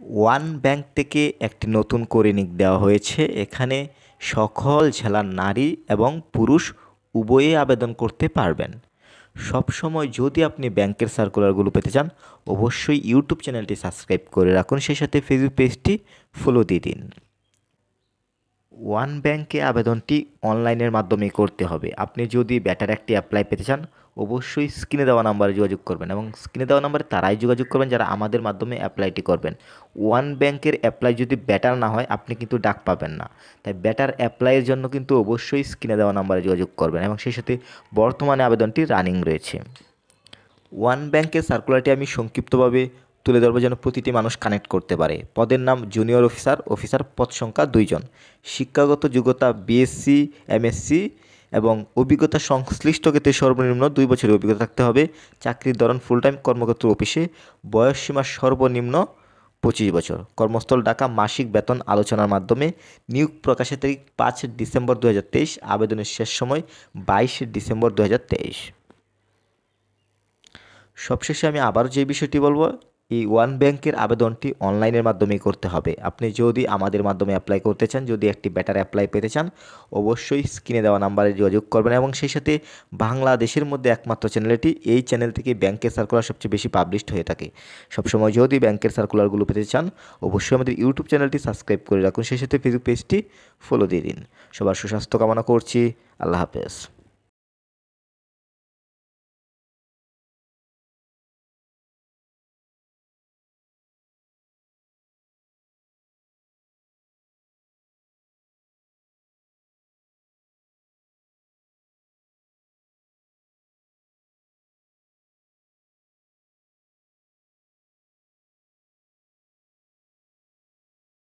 One bank থেকে একটি নতুন করে নিক দেওয়া হয়েছে। এখানে সকল জেলার নারী এবং পুরুষ উভয়ে আবেদন করতে পারবেন। সবসময় যদি আপনি ব্যাংকের সার্কুলারগুলো পেতে চান, অবশ্যই ইউটিউব চ্যানেলটি সাবস্ক্রাইব করে রাখুন। সেই সাথে ফেসবুক পেজটি ফলো দিয়ে দিন। ওয়ান ব্যাংকে আবেদনটি অনলাইনের মাধ্যমে করতে হবে। আপনি যদি ব্যাটার একটি অ্যাপ্লাই পেতে চান, অবশ্যই স্ক্রিনে দেওয়া নাম্বারে যোগাযোগ করবেন এবং স্ক্রিনে দেওয়া নাম্বারে তারাই যোগাযোগ করবেন যারা আমাদের মাধ্যমে অ্যাপ্লাইটি করবেন। ওয়ান ব্যাংকের অ্যাপ্লাই যদি ব্যাটার না হয়, আপনি কিন্তু ডাক পাবেন না। তাই ব্যাটার অ্যাপ্লাইয়ের জন্য কিন্তু অবশ্যই স্ক্রিনে দেওয়া নাম্বারে যোগাযোগ করবেন এবং সেই সাথে বর্তমানে আবেদনটি রানিং রয়েছে। ওয়ান ব্যাংকের সার্কুলারটি আমি সংক্ষিপ্তভাবে তুলে ধরবো যেন প্রতিটি মানুষ কানেক্ট করতে পারে। পদের নাম জুনিয়র অফিসার অফিসার পদ সংখ্যা দুইজন। শিক্ষাগত যোগ্যতা বিএসসি এমএসসি এবং অভিজ্ঞতা সংশ্লিষ্ট ক্ষেত্রে সর্বনিম্ন দুই বছরের অভিজ্ঞতা থাকতে হবে। চাকরির ধরন ফুল টাইম কর্মক্ষেত্র অফিসে বয়সসীমা সর্বনিম্ন পঁচিশ বছর। কর্মস্থল ঢাকা, মাসিক বেতন আলোচনার মাধ্যমে। নিয়োগ প্রকাশের তারিখ পাঁচ ডিসেম্বর দু হাজার তেইশ। আবেদনের শেষ সময় বাইশে ডিসেম্বর দু সবশেষে আমি আবারও যে বিষয়টি বলব এই ওয়ান ব্যাংকের আবেদনটি অনলাইনের মাধ্যমেই করতে হবে। আপনি যদি আমাদের মাধ্যমে অ্যাপ্লাই করতে চান, যদি একটি বেটার অ্যাপ্লাই পেতে চান, অবশ্যই স্ক্রিনে দেওয়া নাম্বারে যোগাযোগ করবেন এবং সেই সাথে বাংলাদেশের মধ্যে একমাত্র চ্যানেলটি এই চ্যানেল থেকে ব্যাংকের সার্কুলার সবচেয়ে বেশি পাবলিশড হয়ে থাকে। সবসময় যদি ব্যাংকের সার্কুলারগুলো পেতে চান, অবশ্যই আমাদের ইউটিউব চ্যানেলটি সাবস্ক্রাইব করে রাখুন। সেই সাথে ফেসবুক পেজটি ফলো দিয়ে দিন। সবার সুস্বাস্থ্য কামনা করছি। আল্লাহ হাফেজ।